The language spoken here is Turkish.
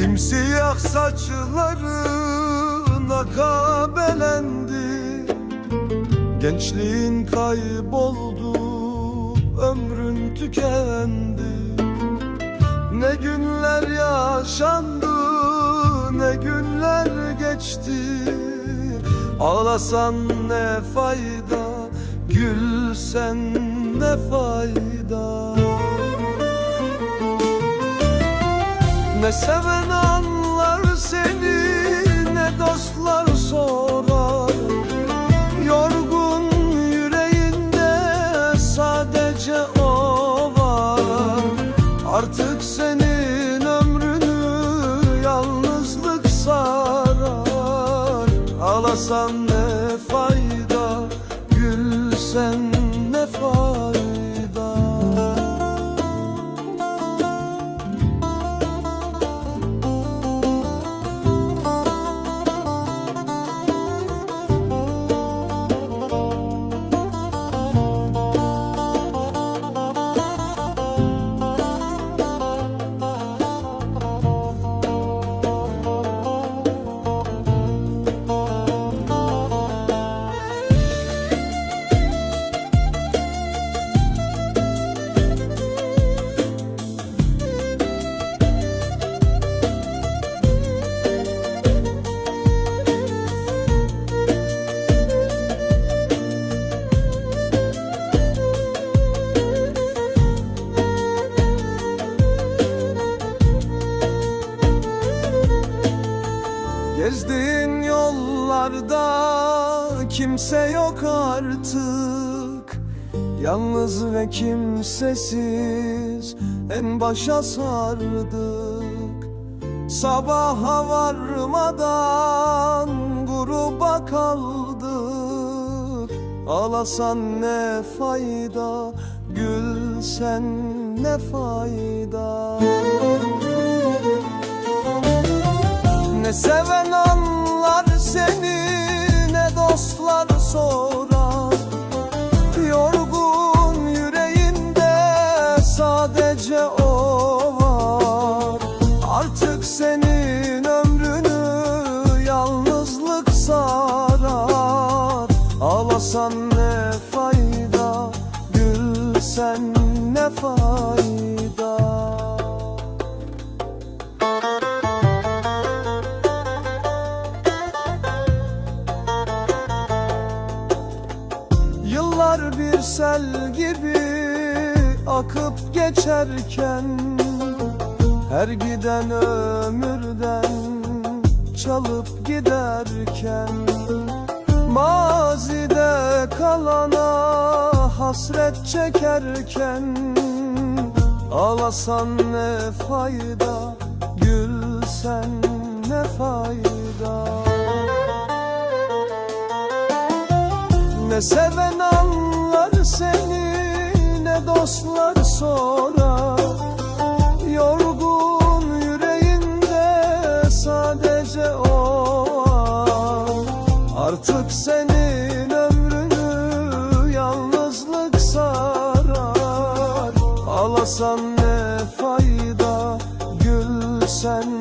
Siyah saçlarına kabelendi Gençliğin kayboldu Ömrün tükendi. Ne günler yaşandı Ne günler geçti. Ağlasan ne fayda Gülsen ne fayda. Ne seven Ağlasan Gezdiğin yollarda kimse yok artık. Yalnız ve kimsesiz en başa sardık. Sabaha varmadan gruba kaldık. Ağlasan ne fayda, gülsen ne fayda? Ne seven sorar Yorgun yüreğinde sadece o var. Artık senin ömrünü yalnızlık sarar. Ağlasan ne fayda, gülsen ne fayda sel gibi akıp geçerken Her giden ömürden çalıp giderken Mazide kalana hasret çekerken Ağlasan ne fayda, gülsen ne fayda? Ne seven seni ne dostlar sorar Yorgun yüreğinde sadece o var Artık senin ömrünü yalnızlık sarar. Ağlasan ne fayda gülsen